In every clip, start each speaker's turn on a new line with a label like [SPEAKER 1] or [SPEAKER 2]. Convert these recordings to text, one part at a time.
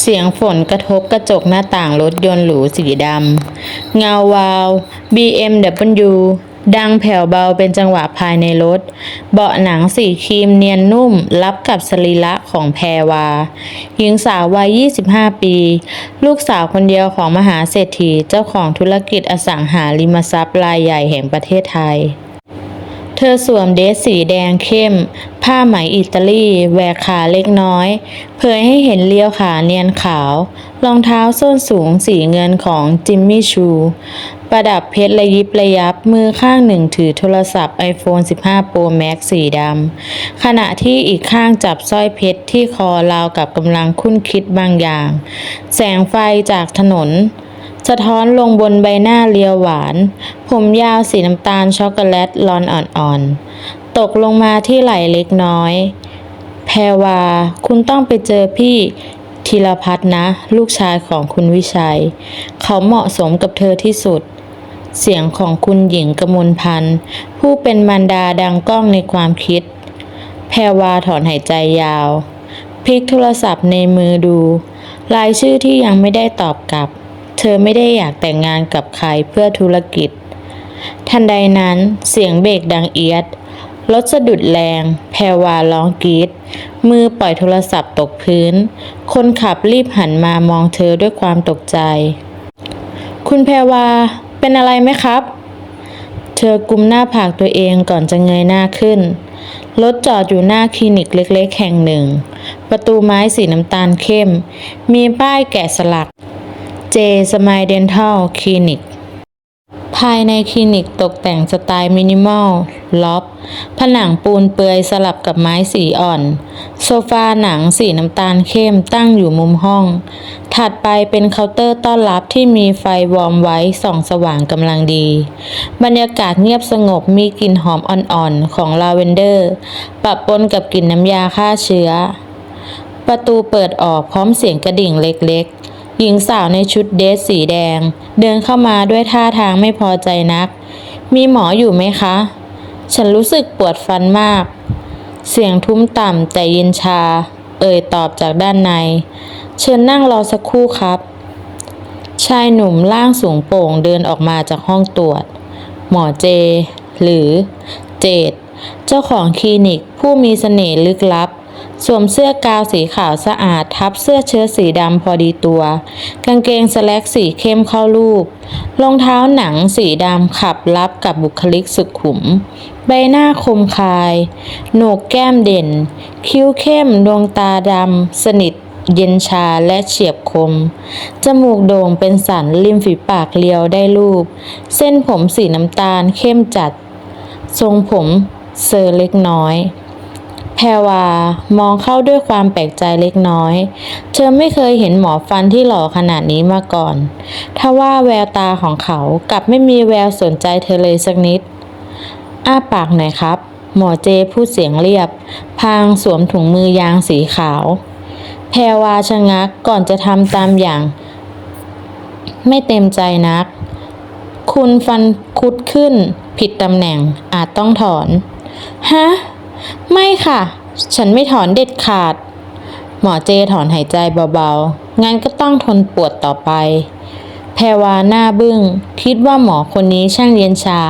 [SPEAKER 1] เสียงฝนกระทบกระจกหน้าต่างรถยนต์หรูสีดำ เงาวาว BMW ดังแผ่วเบาเป็นจังหวะภายในรถ เบาะหนังสีครีมเนียนนุ่มรับกับสรีระของแพรวา หญิงสาววัย 25 ปี ลูกสาวคนเดียวของมหาเศรษฐีเจ้าของธุรกิจอสังหาริมทรัพย์รายใหญ่แห่งประเทศไทย เธอสวมเดรสสีแดงเข้ม ผ้าไหมอิตาลีแหวกขาเล็กน้อย เผยให้เห็นเลี้ยวขาเนียนขาว รองเท้าส้นสูงสีเงินของจิมมี่ชู ประดับเพชรระยิบระยับ มือข้างหนึ่งถือโทรศัพท์ iPhone 15 Pro Max สีดำ ขณะที่อีกข้างจับสร้อยเพชรที่คอราวกับกำลังคุ้นคิดบางอย่าง แสงไฟจากถนน สะท้อนลงบนใบหน้าเรียวหวาน ผมยาวสีน้ำตาลช็อกโกแลตลอนอ่อนๆ ตกลงมาที่ไหล่เล็กน้อย แพรวา คุณต้องไปเจอพี่ธีรพัฒน์นะ ลูกชายของคุณวิชัย เขาเหมาะสมกับเธอที่สุด เสียงของคุณหญิงกมลพันธ์ผู้เป็นมารดาดังก้องในความคิด แพรวาถอนหายใจยาว พลิกโทรศัพท์ในมือดู รายชื่อที่ยังไม่ได้ตอบกลับ เธอไม่ได้อยากแต่งงานกับใครเพื่อธุรกิจ ทันใดนั้นเสียงเบรกดังเอียด รถสะดุดแรง แพรวาร้องกรีด มือปล่อยโทรศัพท์ตกพื้น คนขับรีบหันมามองเธอด้วยความตกใจ คุณแพรวา เป็นอะไรไหมครับ เธอกุมหน้าผากตัวเองก่อนจะเงยหน้าขึ้นรถจอดอยู่หน้าคลินิกเล็กๆ แห่งหนึ่ง ประตูไม้สีน้ำตาลเข้ม มีป้ายแกะสลัก เจสมายเดนทัลคลินิกภายในคลินิกตกแต่งสไตล์มินิมอลล็อบ ผนังปูนเปลือยสลับกับไม้สีอ่อน โซฟาหนังสีน้ำตาลเข้มตั้งอยู่มุมห้อง ถัดไปเป็นเคาน์เตอร์ต้อนรับที่มีไฟวอร์มไว้ส่องสว่างกำลังดี บรรยากาศเงียบสงบมีกลิ่นหอมอ่อนๆ ของลาเวนเดอร์ ปะปนกับกลิ่นน้ำยาฆ่าเชื้อ ประตูเปิดออกพร้อมเสียงกระดิ่งเล็กๆ หญิงสาวในชุดเดรสสีแดง เดินเข้ามาด้วยท่าทางไม่พอใจนัก มีหมออยู่ไหมคะ ฉันรู้สึกปวดฟันมาก เสียงทุ้มต่ำแต่เย็นชา เอ่ยตอบจากด้านใน เชิญนั่งรอสักครู่ครับ ชายหนุ่มร่างสูงโปร่งเดินออกมาจากห้องตรวจ หมอเจ หรือเจดเจ้าของคลินิกผู้มีเสน่ห์ลึกลับ สวมเสื้อกาวสีขาวสะอาดทับเสื้อเชิ้ตสีดำพอดีตัว กางเกงสแล็กสีเข้มเข้ารูปรองเท้าหนังสีดำขับรับกับบุคลิกสุขุม ใบหน้าคมคาย โหนกแก้มเด่น คิ้วเข้มดวงตาดำสนิทเย็นชาและเฉียบคม จมูกโด่งเป็นสันริมฝีปากเรียวได้รูป เส้นผมสีน้ำตาลเข้มจัด ทรงผมเซอร์เล็กน้อย แพรวามองเข้าด้วยความแปลกใจเล็กน้อย เธอไม่เคยเห็นหมอฟันที่หล่อขนาดนี้มาก่อนทว่าแววตาของเขากลับไม่มีแววสนใจเธอเลยสักนิด อ้าปากหน่อยครับ หมอเจพูดเสียงเรียบ พางสวมถุงมือยางสีขาว แพรวาชะงักก่อนจะทำตามอย่าง ไม่เต็มใจนัก คุณฟันคุดขึ้น ผิดตำแหน่งอาจต้องถอน ฮะ ไม่ค่ะ ฉันไม่ถอนเด็ดขาด หมอเจถอนหายใจเบาๆ งั้นก็ต้องทนปวดต่อไป แพรวาหน้าบึง้ง คิดว่าหมอคนนี้ช่างเรียนชา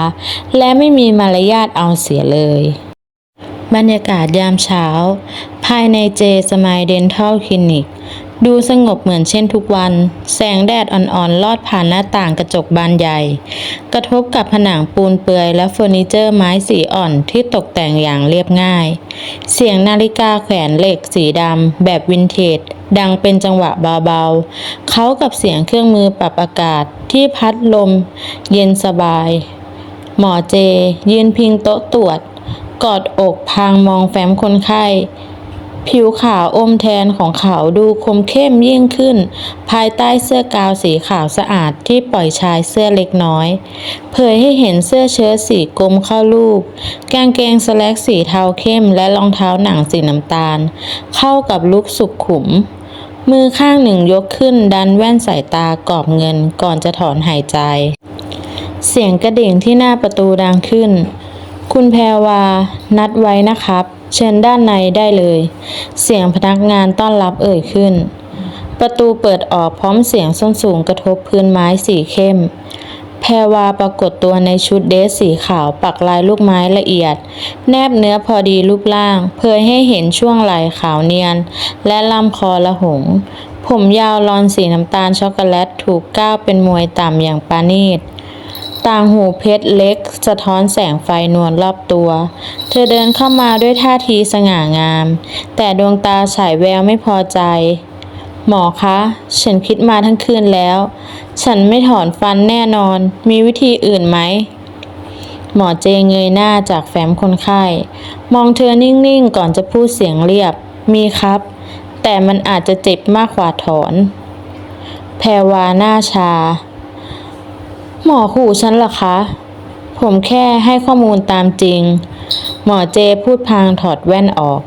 [SPEAKER 1] และไม่มีมารยาทเอาเสียเลย บรรยากาศยามเช้า ภายในเจสมายเดนทัลคลินิก ดูสงบเหมือนเช่นทุกวัน แสงแดดอ่อนๆ ลอดผ่านหน้าต่างกระจกบานใหญ่ กระทบกับผนังปูนเปลือยและเฟอร์นิเจอร์ไม้สีอ่อนที่ตกแต่งอย่างเรียบง่าย เสียงนาฬิกาแขวนเหล็กสีดำแบบวินเทจ ดังเป็นจังหวะเบาๆ เขากับเสียงเครื่องมือปรับอากาศที่พัดลม เย็นสบาย หมอเจ ยืนพิงโต๊ะตรวจ กอดอกพางมองแฟ้มคนไข้ ผิวขาวอมแทนของเขาดูคมเข้มยิ่งขึ้น ภายใต้เสื้อกาวสีขาวสะอาดที่ปล่อยชายเสื้อเล็กน้อย เผยให้เห็นเสื้อเชิ้ตสีกลมเข้ารูป กางเกงสแล็กสีเทาเข้มและรองเท้าหนังสีน้ำตาล เข้ากับลุคสุขุม มือข้างหนึ่งยกขึ้นดันแว่นสายตากรอบเงินก่อนจะถอนหายใจ เสียงกระดิ่งที่หน้าประตูดังขึ้น คุณแพรวา นัดไว้นะครับ เชิญด้านในได้เลย เสียงพนักงานต้อนรับเอ่ยขึ้น ประตูเปิดออกพร้อมเสียงส้นสูงกระทบพื้นไม้สีเข้ม แพรวาปรากฏตัวในชุดเดรสสีขาวปักลายลูกไม้ละเอียด แนบเนื้อพอดีรูปร่าง เผยให้เห็นช่วงไหล่ขาวเนียน และลำคอละหง ผมยาวลอนสีน้ำตาลช็อกโกแลตถูกก้าวเป็นมวยต่ำอย่างปานีต ต่างหูเพชรเล็ก สะท้อนแสงไฟนวลรอบตัว เธอเดินเข้ามาด้วยท่าทีสง่างาม แต่ดวงตาฉายแววไม่พอใจ หมอคะ ฉันคิดมาทั้งคืนแล้ว ฉันไม่ถอนฟันแน่นอน มีวิธีอื่นไหม หมอเจเงยหน้าจากแฟ้มคนไข้ มองเธอนิ่งๆ ก่อนจะพูดเสียงเรียบ มีครับ แต่มันอาจจะเจ็บมากกว่าถอน แพรวาหน้าชา หมอขู่ฉันเหรอคะ ผมแค่ให้ข้อมูลตามจริง หมอเจพูดพางถอดแว่นออก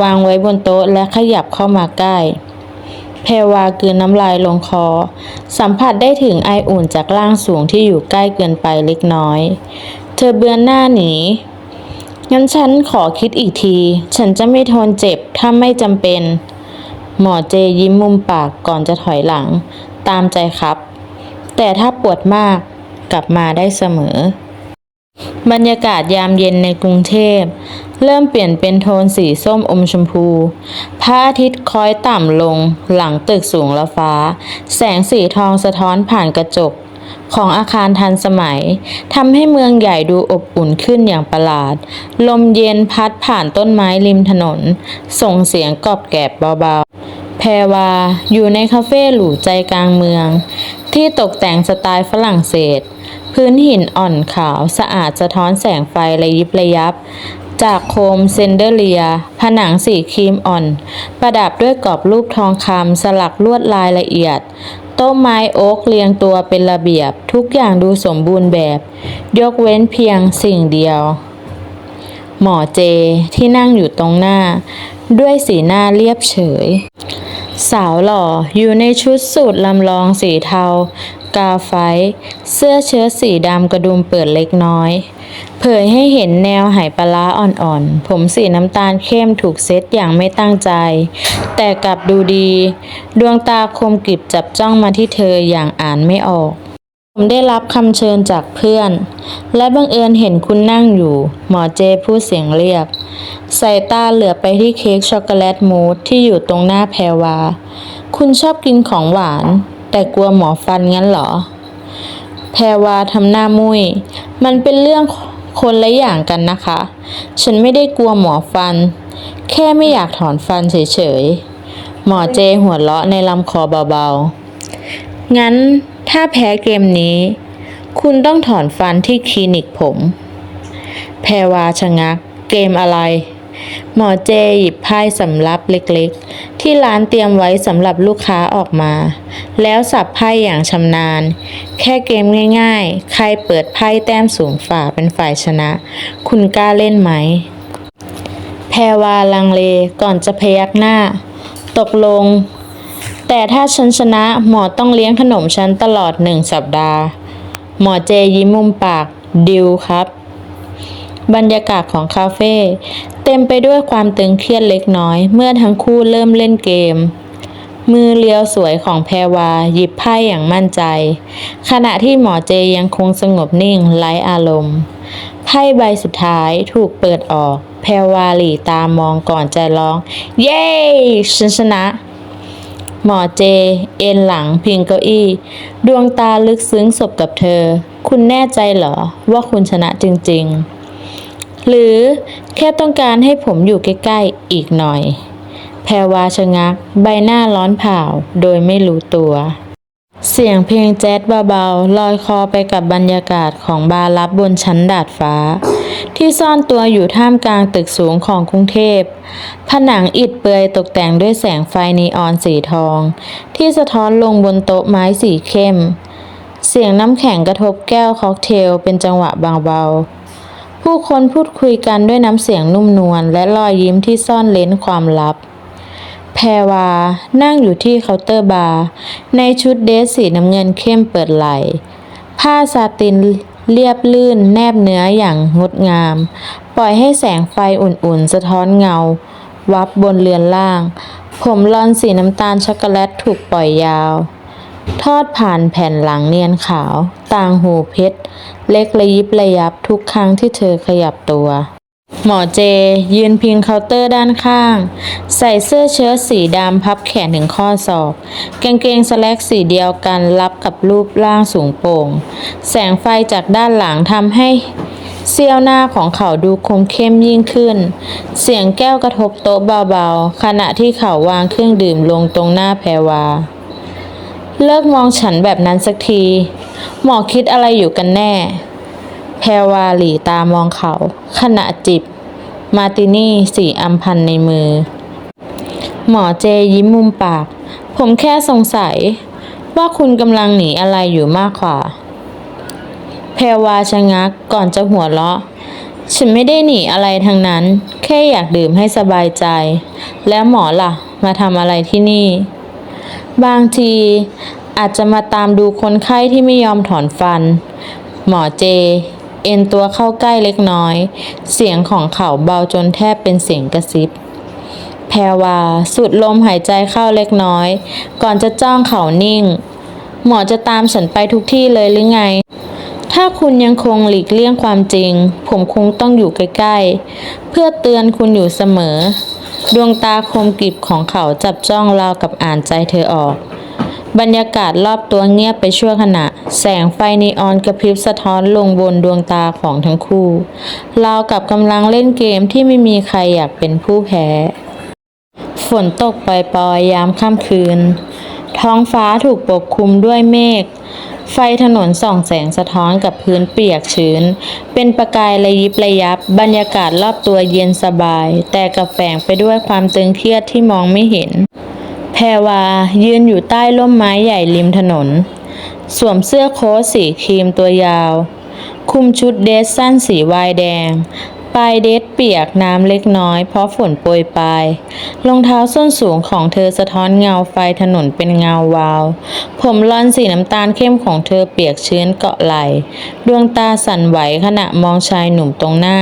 [SPEAKER 1] วางไว้บนโต๊ะและขยับเข้ามาใกล้แพวากืนน้ำลายลงคอ สัมผัสได้ถึงไออุ่นจากร่างสูงที่อยู่ใกล้เกินไปเล็กน้อย เธอเบือนหน้าหนี งั้นฉันขอคิดอีกที ฉันจะไม่ทนเจ็บถ้าไม่จำเป็น หมอเจยิ้มมุมปากก่อนจะถอยหลัง ตามใจครับ แต่ถ้าปวดมาก กลับมาได้เสมอ บรรยากาศยามเย็นในกรุงเทพ เริ่มเปลี่ยนเป็นโทนสีส้มอมชมพูพระอาทิตย์คล้อยต่ำลงหลังตึกสูงละฟ้า แสงสีทองสะท้อนผ่านกระจกของอาคารทันสมัยทำให้เมืองใหญ่ดูอบอุ่นขึ้นอย่างประหลาด ลมเย็นพัดผ่านต้นไม้ริมถนน ส่งเสียงกรอบแกรบเบาๆ แพรวาอยู่ในคาเฟ่หรูใจกลางเมือง ที่ตกแต่งสไตล์ฝรั่งเศส พื้นหินอ่อนขาวสะอาดสะท้อนแสงไฟระยิบระยับ จากโคมเซนเดเลีย ผนังสีครีมอ่อน ประดับด้วยกรอบรูปทองคำสลักลวดลายละเอียด โต๊ะไม้โอ๊กเรียงตัวเป็นระเบียบ ทุกอย่างดูสมบูรณ์แบบ ยกเว้นเพียงสิ่งเดียว หมอเจที่นั่งอยู่ตรงหน้า ด้วยสีหน้าเรียบเฉย สาวหล่ออยู่ในชุดสูทลำลองสีเทา กาไฟ เสื้อเชิ้ตสีดำกระดุมเปิดเล็กน้อย เผยให้เห็นแนวไหปลาร้าอ่อนๆ ผมสีน้ำตาลเข้มถูกเซตอย่างไม่ตั้งใจ แต่กลับดูดี ดวงตาคมกริบจับจ้องมาที่เธออย่างอ่านไม่ออก ผมได้รับคำเชิญจากเพื่อน และบังเอิญเห็นคุณนั่งอยู่ หมอเจพูดเสียงเรียบ สายตาเหลือไปที่เค้กช็อกโกแลตมูสที่อยู่ตรงหน้าแพรวา คุณชอบกินของหวาน แต่กลัวหมอฟันงั้นเหรอ แพรวาทำหน้ามุยมันเป็นเรื่องคนละอย่างกันนะคะ ฉันไม่ได้กลัวหมอฟัน แค่ไม่อยากถอนฟันเฉยๆ หมอเจหัวเราะในลำคอเบาๆ งั้น ถ้าแพ้เกมนี้ คุณต้องถอนฟันที่คลินิกผม แพรวาชะงัก เกมอะไร หมอเจหยิบไพ่สำรับเล็กๆ ที่ร้านเตรียมไว้สำหรับลูกค้าออกมา แล้วสับไพ่อย่างชำนาญ แค่เกมง่ายๆ ใครเปิดไพ่แต้มสูงฝ่าเป็นฝ่ายชนะ คุณกล้าเล่นไหม แพรวาลังเลก่อนจะพยักหน้า ตกลง แต่ถ้าฉันชนะหมอต้องเลี้ยงขนมฉันตลอดหนึ่งสัปดาห์ หมอเจยิ้มมุมปากดิวครับ บรรยากาศของคาเฟ่เต็มไปด้วยความตึงเครียดเล็กน้อย เมื่อทั้งคู่เริ่มเล่นเกม มือเลียวสวยของแพรวาหยิบไพ่อย่างมั่นใจ ขณะที่หมอเจยังคงสงบนิ่งไร้อารมณ์ไพ่ใบสุดท้ายถูกเปิดออก แพรวาหลีตามองก่อนจะร้อง เย้ฉันชนะ หมอเจ เอ็นหลังพิงเก้าอี้ ดวงตาลึกซึ้งสบกับเธอ คุณแน่ใจเหรอ ว่าคุณชนะจริง ๆ หรือแค่ต้องการให้ผมอยู่ใกล้ๆ อีกหน่อย แพรวาชะงัก ใบหน้าร้อนเผาโดยไม่รู้ตัว เสียงเพลงแจ๊สเบาๆลอยคอไปกับบรรยากาศของบาร์ลับบนชั้นดาดฟ้า ที่ซ่อนตัวอยู่ท่ามกลางตึกสูงของกรุงเทพ ผนังอิฐเปลือยตกแต่งด้วยแสงไฟนีออนสีทอง ที่สะท้อนลงบนโต๊ะไม้สีเข้ม เสียงน้ำแข็งกระทบแก้วค็อกเทลเป็นจังหวะเบาๆ ผู้คนพูดคุยกันด้วยน้ำเสียงนุ่มนวลและรอยยิ้มที่ซ่อนเล้นความลับแพรวา นั่งอยู่ที่เคาน์เตอร์บาร์ในชุดเดรสสีน้ำเงินเข้มเปิดไหล่ผ้าซาติน เรียบลื่นแนบเนื้ออย่างงดงาม ปล่อยให้แสงไฟอุ่นๆ สะท้อนเงา วับบนเรือนล่าง ผมลอนสีน้ำตาลช็อกโกแลตถูกปล่อยยาว ทอดผ่านแผ่นหลังเนียนขาว ต่างหูเพชร เล็กระยิบระยับทุกครั้งที่เธอขยับตัว หมอเจ ยืนพิงเคาน์เตอร์ด้านข้าง ใส่เสื้อเชิ้ตสีดำพับแขนถึงข้อศอกกางเกงสแลกสีเดียวกันรับกับรูปร่างสูงโปร่ง แสงไฟจากด้านหลังทำให้เสี้ยวหน้าของเขาดูคมเข้มยิ่งขึ้น เสียงแก้วกระทบโต๊ะเบาๆ ขณะที่เขาวางเครื่องดื่มลงตรงหน้าแพรวา เลิกมองฉันแบบนั้นสักที หมอคิดอะไรอยู่กันแน่ แพรวาหลีตามองเขา ขณะจิบ มาร์ตินี่สีอัมพันในมือ หมอเจยิ้มมุมปาก ผมแค่สงสัย ว่าคุณกำลังหนีอะไรอยู่มากกว่า แพรวาชะงักก่อนจะหัวเราะ ฉันไม่ได้หนีอะไรทั้งนั้น แค่อยากดื่มให้สบายใจ แล้วหมอล่ะ มาทำอะไรที่นี่ บางทีอาจจะมาตามดูคนไข้ที่ไม่ยอมถอนฟัน หมอเจ เอ็นตัวเข้าใกล้เล็กน้อย เสียงของเขาเบาจนแทบเป็นเสียงกระซิบ แพรวาสุดลมหายใจเข้าเล็กน้อย ก่อนจะจ้องเขานิ่ง หมอจะตามฉันไปทุกที่เลยหรือไง ถ้าคุณยังคงหลีกเลี่ยงความจริง ผมคงต้องอยู่ใกล้ๆ เพื่อเตือนคุณอยู่เสมอ ดวงตาคมกริบของเขาจับจ้องราวกับอ่านใจเธอออก บรรยากาศรอบตัวเงียบไปชั่วขณะ แสงไฟนีออนกระพริบสะท้อนลงบนดวงตาของทั้งคู่ราวกับกำลังเล่นเกมที่ไม่มีใครอยากเป็นผู้แพ้ ฝนตกปล่อยๆยามค่ำคืน ท้องฟ้าถูกปกคลุมด้วยเมฆ ไฟถนนส่องแสงสะท้อนกับพื้นเปียกชื้น เป็นประกายระยิบระยับ บรรยากาศรอบตัวเย็นสบาย แต่กับแฝงไปด้วยความตึงเครียดที่มองไม่เห็น แพรวายืนอยู่ใต้ร่มไม้ใหญ่ริมถนน สวมเสื้อโค้ทสีครีมตัวยาว คุมชุดเดรสสั้นสีวายแดง ปลายเดรสเปียกน้ำเล็กน้อยเพราะฝนโปรยปลายรองเท้าส้นสูงของเธอสะท้อนเงาไฟถนนเป็นเงาวาว ผมลอนสีน้ำตาลเข้มของเธอเปียกชื้นเกาะไหล ดวงตาสั่นไหวขณะมองชายหนุ่มตรงหน้า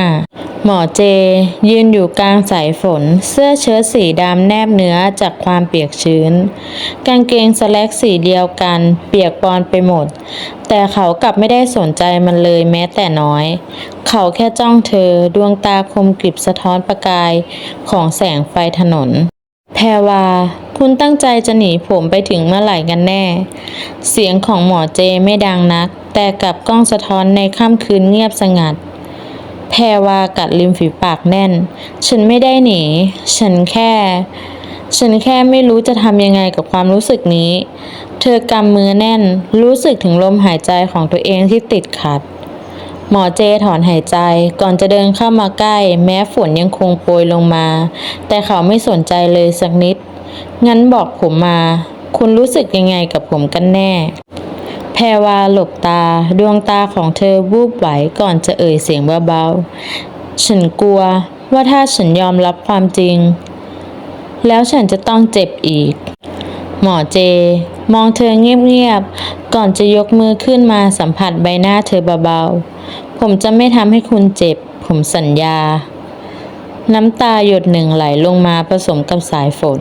[SPEAKER 1] หมอเจ ยืนอยู่กลางสายฝน เสื้อเชิ้ตสีดำแนบเนื้อจากความเปียกชื้น กางเกงสแลกสีเดียวกัน เปียกปอนไปหมด แต่เขากลับไม่ได้สนใจมันเลยแม้แต่น้อย เขาแค่จ้องเธอดวงตาคมกริบสะท้อนประกายของแสงไฟถนน แพรวา คุณตั้งใจจะหนีผมไปถึงเมื่อไหร่กันแน่ เสียงของหมอเจไม่ดังนัก แต่กลับก้องสะท้อนในค่ำคืนเงียบสงัด แพรวากัดริมฝีปากแน่น ฉันไม่ได้หนี ฉันแค่ ฉันแค่ไม่รู้จะทำยังไงกับความรู้สึกนี้ เธอกำมือแน่น รู้สึกถึงลมหายใจของตัวเองที่ติดขัด หมอเจถอนหายใจก่อนจะเดินเข้ามาใกล้ แม้ฝนยังคงโปรยลงมา แต่เขาไม่สนใจเลยสักนิด งั้นบอกผมมา คุณรู้สึกยังไงกับผมกันแน่ แพรวาหลบตา ดวงตาของเธอวูบไหวก่อนจะเอ่ยเสียงเบาๆ ฉันกลัวว่าถ้าฉันยอมรับความจริง แล้วฉันจะต้องเจ็บอีก หมอเจ มองเธอเงียบๆ ก่อนจะยกมือขึ้นมาสัมผัสใบหน้าเธอเบาๆ ผมจะไม่ทำให้คุณเจ็บ ผมสัญญา น้ำตาหยดหนึ่งไหลลงมาผสมกับสายฝน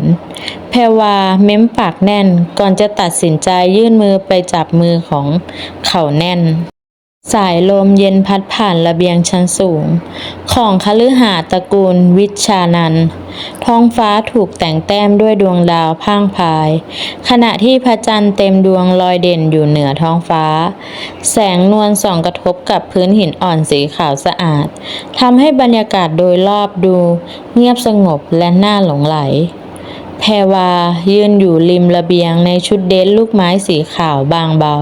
[SPEAKER 1] แพรวาเม้มปากแน่นก่อนจะตัดสินใจยื่นมือไปจับมือของเขาแน่น สายลมเย็นพัดผ่านระเบียงชั้นสูง ของคฤหาสน์ตระกูลวิชานันท์ท้องฟ้าถูกแต่งแต้มด้วยดวงดาวพ่างพาย ขณะที่พระจันทร์เต็มดวงลอยเด่นอยู่เหนือท้องฟ้า แสงนวลส่องกระทบกับพื้นหินอ่อนสีขาวสะอาดทำให้บรรยากาศโดยรอบดู เงียบสงบและน่าหลงไหล แพรวายืนอยู่ริมระเบียงในชุดเดรสลูกไม้สีขาวบางเบา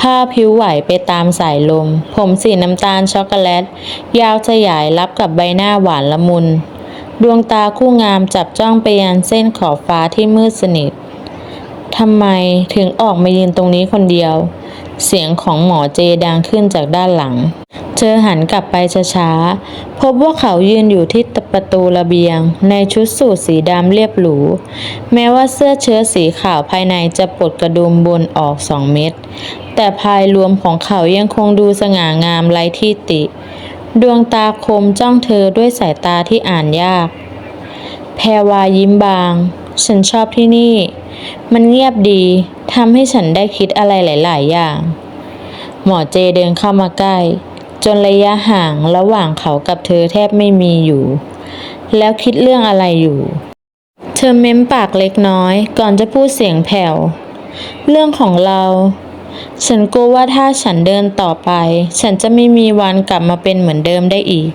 [SPEAKER 1] ผ้าผิวไหวไปตามสายลม ผมสีน้ำตาลช็อกโกแลต ยาวสยายรับกับใบหน้าหวานละมุน ดวงตาคู่งามจับจ้องไปยังเส้นขอบฟ้าที่มืดสนิททำไมถึงออกมายืนตรงนี้คนเดียว เสียงของหมอเจดังขึ้นจากด้านหลัง เธอหันกลับไปช้าๆ พบว่าเขายืนอยู่ที่ประตูระเบียง ในชุดสูทสีดำเรียบหรู แม้ว่าเสื้อเชิ้ตสีขาวภายในจะปลดกระดุมบนออกสองเม็ด แต่ภายรวมของเขายังคงดูสง่างามไร้ที่ติ ดวงตาคมจ้องเธอด้วยสายตาที่อ่านยาก แพรวายิ้มบาง ฉันชอบที่นี่ มันเงียบดี ทำให้ฉันได้คิดอะไรหลาย ๆ อย่าง หมอเจเดินเข้ามาใกล้ จนระยะห่างระหว่างเขากับเธอแทบไม่มีอยู่ แล้วคิดเรื่องอะไรอยู่ เธอเม้มปากเล็กน้อย ก่อนจะพูดเสียงแผ่ว เรื่องของเรา ฉันกลัวว่าถ้าฉันเดินต่อไป ฉันจะไม่มีวันกลับมาเป็นเหมือนเดิมได้อีก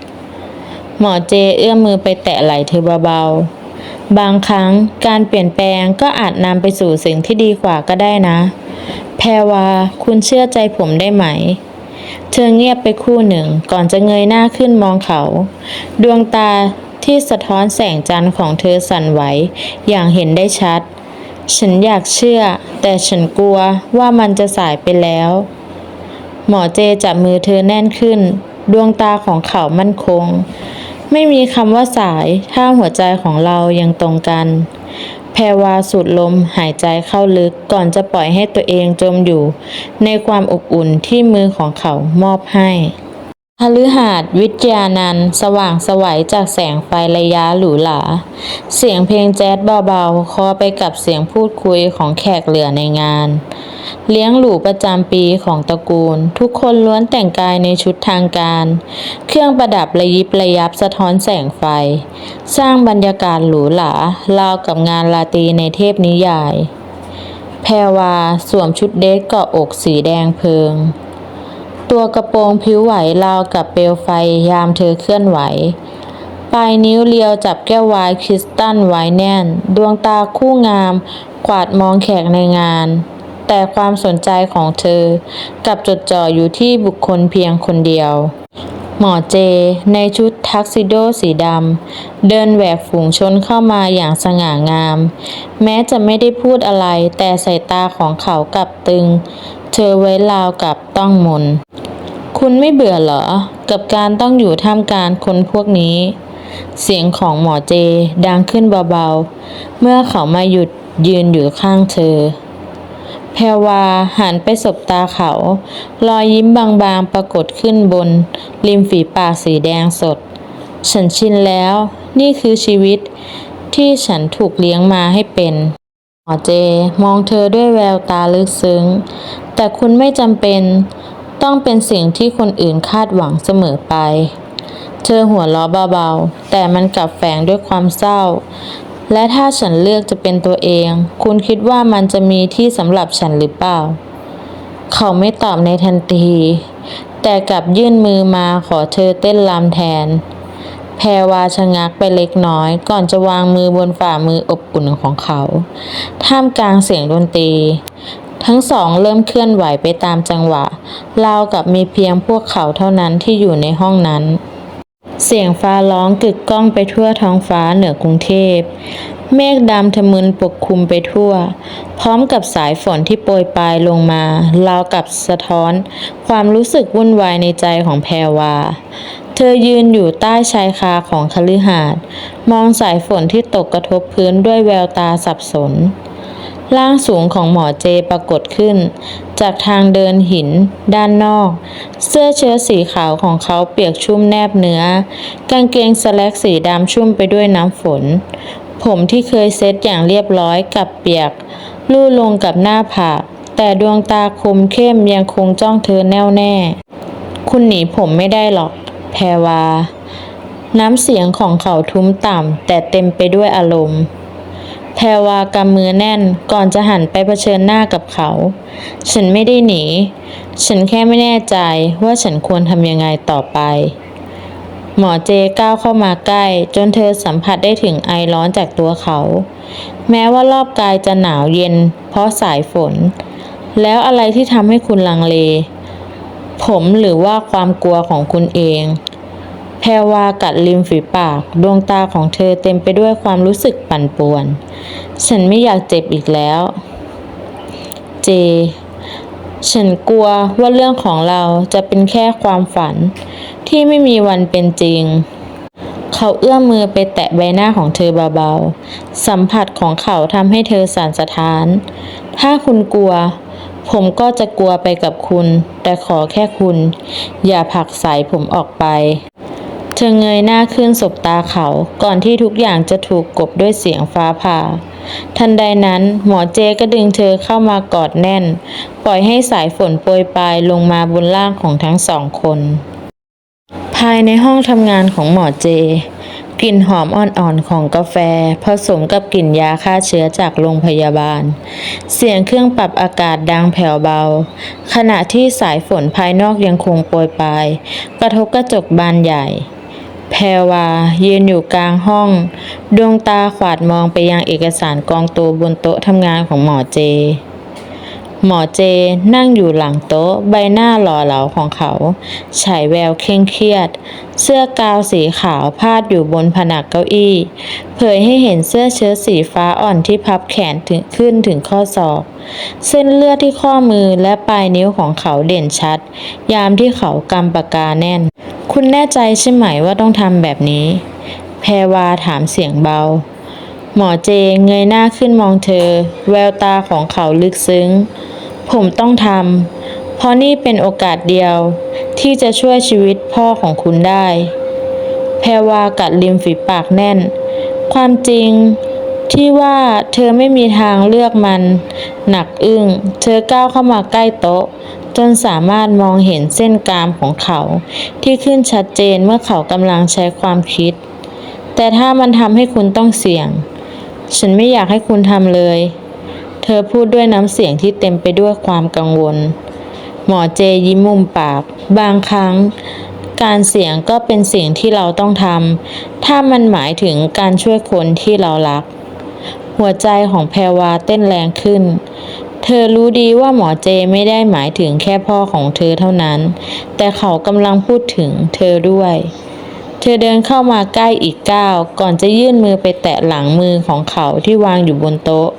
[SPEAKER 1] หมอเจเอื้อมมือไปแตะไหล่เธอเบาๆ บางครั้งการเปลี่ยนแปลงก็อาจนำไปสู่สิ่งที่ดีกว่าก็ได้นะ แพรวาคุณเชื่อใจผมได้ไหม เธอเงียบไปคู่หนึ่งก่อนจะเงยหน้าขึ้นมองเขา ดวงตาที่สะท้อนแสงจันทร์ของเธอสั่นไหว อย่างเห็นได้ชัด ฉันอยากเชื่อ แต่ฉันกลัวว่ามันจะสายไปแล้ว หมอเจจับมือเธอแน่นขึ้น ดวงตาของเขามั่นคง ไม่มีคำว่าสายถ้าหัวใจของเรายังตรงกัน แพรวาสูดลมหายใจเข้าลึกก่อนจะปล่อยให้ตัวเองจมอยู่ ในความอบอุ่นที่มือของเขามอบให้ คฤหาสวิทยานันสว่างสวัยจากแสงไฟระยะหรูหรา เสียงเพลงแจ๊สเบาๆ คอไปกับเสียงพูดคุยของแขกเหลือในงาน เลี้ยงหรูประจำปีของตระกูล ทุกคนล้วนแต่งกายในชุดทางการ เครื่องประดับระยิบระยับสะท้อนแสงไฟ สร้างบรรยากาศหรูหราราวกับงานลาตีในเทพนิยาย แพรวาสวมชุดเดทเกาะอกสีแดงเพลิง ตัวกระโปรงผิวไหวราวกับเปลวไฟยามเธอเคลื่อนไหว ปลายนิ้วเรียวจับแก้ววายคริสตัลไว้แน่น ดวงตาคู่งาม กวาดมองแขกในงาน แต่ความสนใจของเธอกลับจดจ่ออยู่ที่บุคคลเพียงคนเดียว หมอเจ ในชุดทักซิโดสีดำ เดินแหวกฝูงชนเข้ามาอย่างสง่างาม แม้จะไม่ได้พูดอะไร แต่สายตาของเขากลับตึงเธอไว้ราวกับต้องมน คุณไม่เบื่อเหรอ กับการต้องอยู่ท่ามกลางคนพวกนี้ เสียงของหมอเจดังขึ้นเบาๆ เมื่อเขามาหยุดยืนอยู่ข้างเธอ แพรวาหันไปสบตาเขา รอยยิ้มบางๆปรากฏขึ้นบน ริมฝีปากสีแดงสด ฉันชินแล้ว นี่คือชีวิตที่ฉันถูกเลี้ยงมาให้เป็น หมอเจมองเธอด้วยแววตาลึกซึ้ง แต่คุณไม่จำเป็น ต้องเป็นสิ่งที่คนอื่นคาดหวังเสมอไป เธอหัวเราะเบาๆ แต่มันกลับแฝงด้วยความเศร้า และถ้าฉันเลือกจะเป็นตัวเอง คุณคิดว่ามันจะมีที่สำหรับฉันหรือเปล่า เขาไม่ตอบในทันที แต่กลับยื่นมือมาขอเธอเต้นรำแทน แพรวาชะงักไปเล็กน้อย ก่อนจะวางมือบนฝ่ามืออบอุ่นของเขา ท่ามกลางเสียงดนตรี ทั้งสองเริ่มเคลื่อนไหวไปตามจังหวะราวกับมีเพียงพวกเขาเท่านั้นที่อยู่ในห้องนั้น เสียงฟ้าร้องกึกก้องไปทั่วท้องฟ้าเหนือกรุงเทพ เมฆดำทะมึนปกคลุมไปทั่ว พร้อมกับสายฝนที่โปรยปลายลงมาราวกับสะท้อน ความรู้สึกวุ่นวายในใจของแพรวา เธอยืนอยู่ใต้ชายคาของคฤหาสน์มองสายฝนที่ตกกระทบพื้นด้วยแววตาสับสน ร่างสูงของหมอเจปรากฏขึ้น จากทางเดินหินด้านนอก เสื้อเชิ้ตสีขาวของเขาเปียกชุ่มแนบเนื้อ กางเกงสแลกสีดำชุ่มไปด้วยน้ำฝน ผมที่เคยเซ็ตอย่างเรียบร้อยกลับเปียก ลู่ลงกับหน้าผากแต่ดวงตาคมเข้มยังคงจ้องเธอแน่วแน่ คุณหนีผมไม่ได้หรอก แพรวา น้ำเสียงของเขาทุ้มต่ำแต่เต็มไปด้วยอารมณ์ แพรวากำมือแน่นก่อนจะหันไปเผชิญหน้ากับเขา ฉันไม่ได้หนี ฉันแค่ไม่แน่ใจว่าฉันควรทำยังไงต่อไป หมอเจก้าวเข้ามาใกล้ จนเธอสัมผัสได้ถึงไอร้อนจากตัวเขา แม้ว่ารอบกายจะหนาวเย็น เพราะสายฝน แล้วอะไรที่ทำให้คุณลังเล ผมหรือว่าความกลัวของคุณเอง แพรวากัดริมฝีปาก ดวงตาของเธอเต็มไปด้วยความรู้สึกปั่นป่วน ฉันไม่อยากเจ็บอีกแล้ว เจ ฉันกลัวว่าเรื่องของเราจะเป็นแค่ความฝัน ที่ไม่มีวันเป็นจริง เขาเอื้อมมือไปแตะใบหน้าของเธอเบาๆ สัมผัสของเขาทำให้เธอสั่นสะท้าน ถ้าคุณกลัวผมก็จะกลัวไปกับคุณ แต่ขอแค่คุณ อย่าผลักสายผมออกไป เธอเงยหน้าขึ้นสบตาเขา ก่อนที่ทุกอย่างจะถูกกบด้วยเสียงฟ้าผ่า ทันใดนั้นหมอเจก็ดึงเธอเข้ามากอดแน่น ปล่อยให้สายฝนโปรยปลายลงมาบนร่างของทั้งสองคน ภายในห้องทำงานของหมอเจ กลิ่นหอมอ่อนๆของกาแฟ ผสมกับกลิ่นยาฆ่าเชื้อจากโรงพยาบาล เสียงเครื่องปรับอากาศดังแผ่วเบา ขณะที่สายฝนภายนอกยังคงโปรยปลาย กระทบกระจกบานใหญ่ แพรวายืนอยู่กลางห้อง ดวงตาขวาดมองไปยังเอกสารกองโตบนโต๊ะทำงานของหมอเจ หมอเจนั่งอยู่หลังโต๊ะใบหน้าหล่อเหลาของเขา ฉายแววเคร่งเครียด เสื้อกาวสีขาวพาดอยู่บนผนักเก้าอี้ เผยให้เห็นเสื้อเชิ้ตสีฟ้าอ่อนที่พับแขนถึงขึ้นถึงข้อศอก เส้นเลือดที่ข้อมือและปลายนิ้วของเขาเด่นชัด ยามที่เขากำปากกาแน่น คุณแน่ใจใช่ไหมว่าต้องทำแบบนี้ แพรวาถามเสียงเบา หมอเจเงยหน้าขึ้นมองเธอ แววตาของเขาลึกซึ้ง ผมต้องทำเพราะนี่เป็นโอกาสเดียว ที่จะช่วยชีวิตพ่อของคุณได้ แพรวากัดริมฝีปากแน่น ความจริงที่ว่าเธอไม่มีทางเลือกมัน หนักอึ้ง เธอก้าวเข้ามาใกล้โต๊ะ จนสามารถมองเห็นเส้นกรามของเขา ที่ขึ้นชัดเจนเมื่อเขากำลังใช้ความคิด แต่ถ้ามันทำให้คุณต้องเสี่ยง ฉันไม่อยากให้คุณทำเลย เธอพูดด้วยน้ำเสียงที่เต็มไปด้วยความกังวล หมอเจยิ้มมุมปาก บางครั้ง การเสี่ยงก็เป็นสิ่งที่เราต้องทำ ถ้ามันหมายถึงการช่วยคนที่เรารัก หัวใจของแพรวาเต้นแรงขึ้น เธอรู้ดีว่าหมอเจไม่ได้หมายถึงแค่พ่อของเธอเท่านั้น แต่เขากำลังพูดถึงเธอด้วย ธอเดินเข้ามาใกล้อีกก้าวก่อนจะยื่นมือไปแตะหลังมือของเขาที่วางอยู่บนโต๊ะ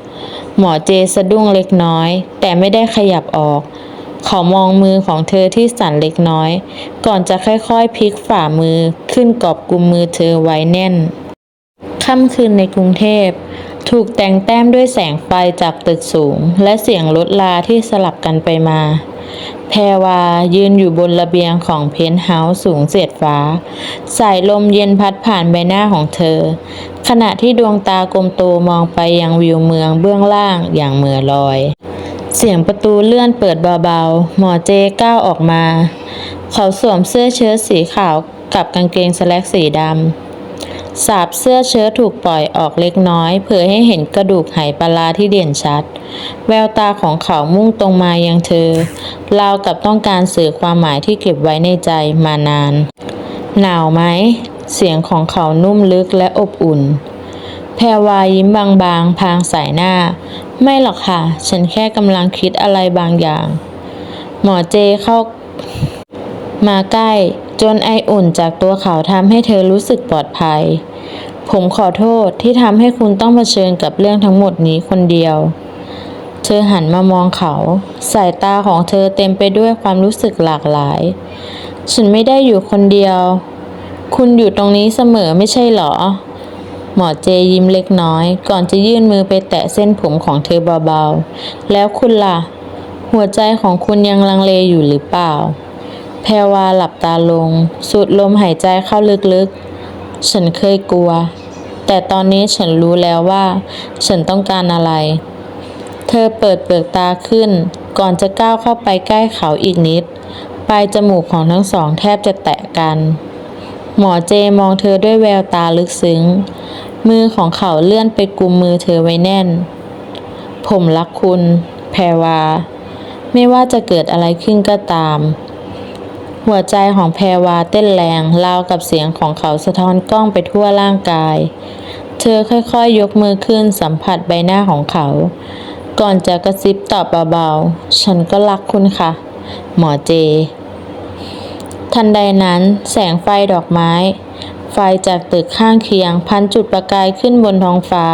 [SPEAKER 1] หมอเจสะดุ้งเล็กน้อย แต่ไม่ได้ขยับออก เขามองมือของเธอที่สั่นเล็กน้อย ก่อนจะค่อยๆพลิกฝ่ามือขึ้นกอบกุมมือเธอไว้แน่นค่ำคืนในกรุงเทพ ถูกแต่งแต้มด้วยแสงไฟจากตึกสูง และเสียงรถลาที่สลับกันไปมา แพรวายืนอยู่บนระเบียงของเพนท์เฮาส์สูงเสียดฟ้า สายลมเย็นพัดผ่านใบหน้าของเธอ ขณะที่ดวงตากลมโตมองไปยังวิวเมืองเบื้องล่างอย่างเมื่อลอย เสียงประตูเลื่อนเปิดเบาๆ หมอเจก้าวออกมา เขาสวมเสื้อเชิ้ตสีขาวกับกางเกงสแลกสีดำ สาบเสื้อเชิ้ตถูกปล่อยออกเล็กน้อย เผยให้เห็นกระดูกไหปลาร้าที่เด่นชัด แววตาของเขามุ่งตรงมายังเธอราวกับต้องการสื่อความหมายที่เก็บไว้ในใจมานาน หนาวไหม เสียงของเขานุ่มลึกและอบอุ่น แพรวายิ้มบางๆ พางสายหน้า ไม่หรอกค่ะ ฉันแค่กำลังคิดอะไรบางอย่าง หมอเจเข้า มาใกล้ จนไออุ่นจากตัวเขาทำให้เธอรู้สึกปลอดภัย ผมขอโทษที่ทำให้คุณต้องเผชิญกับเรื่องทั้งหมดนี้คนเดียว เธอหันมามองเขา สายตาของเธอเต็มไปด้วยความรู้สึกหลากหลาย ฉันไม่ได้อยู่คนเดียว คุณอยู่ตรงนี้เสมอไม่ใช่หรอ หมอเจยิ้มเล็กน้อย ก่อนจะยื่นมือไปแตะเส้นผมของเธอเบาๆ แล้วคุณล่ะ หัวใจของคุณยังลังเลอยู่หรือเปล่า แพรวาหลับตาลง สูดลมหายใจเข้าลึกๆ ฉันเคยกลัว แต่ตอนนี้ฉันรู้แล้วว่า ฉันต้องการอะไร เธอเปิดเปลือกตาขึ้น ก่อนจะก้าวเข้าไปใกล้เขาอีกนิด ปลายจมูกของทั้งสองแทบจะแตะกัน หมอเจมองเธอด้วยแววตาลึกซึ้ง มือของเขาเลื่อนไปกุมมือเธอไว้แน่น ผมรักคุณ แพรวา ไม่ว่าจะเกิดอะไรขึ้นก็ตาม หัวใจของแพรวาเต้นแรงราวกับเสียงของเขาสะท้อนกล้องไปทั่วร่างกาย เธอค่อยๆยยกมือขึ้นสัมผัสใบหน้าของเขา ก่อนจะกระซิบตอบเบาๆ ฉันก็รักคุณค่ะ หมอเจ ทันใดนั้นแสงไฟดอกไม้ ไฟจากตึกข้างเคียง พันจุดประกายขึ้นบนท้องฟ้า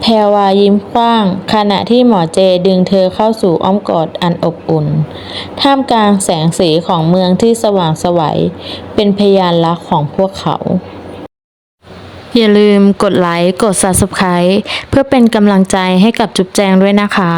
[SPEAKER 1] แพรวายิ้มกว้าง ขณะที่หมอเจดึงเธอเข้าสู่อ้อมกอดอันอบอุ่น ท่ามกลางแสงสีของเมืองที่สว่างสวัย เป็นพยานรักของพวกเขา อย่าลืมกดไลค์ กด Subscribe เพื่อเป็นกำลังใจให้กับจุ๊บแจงด้วยนะคะ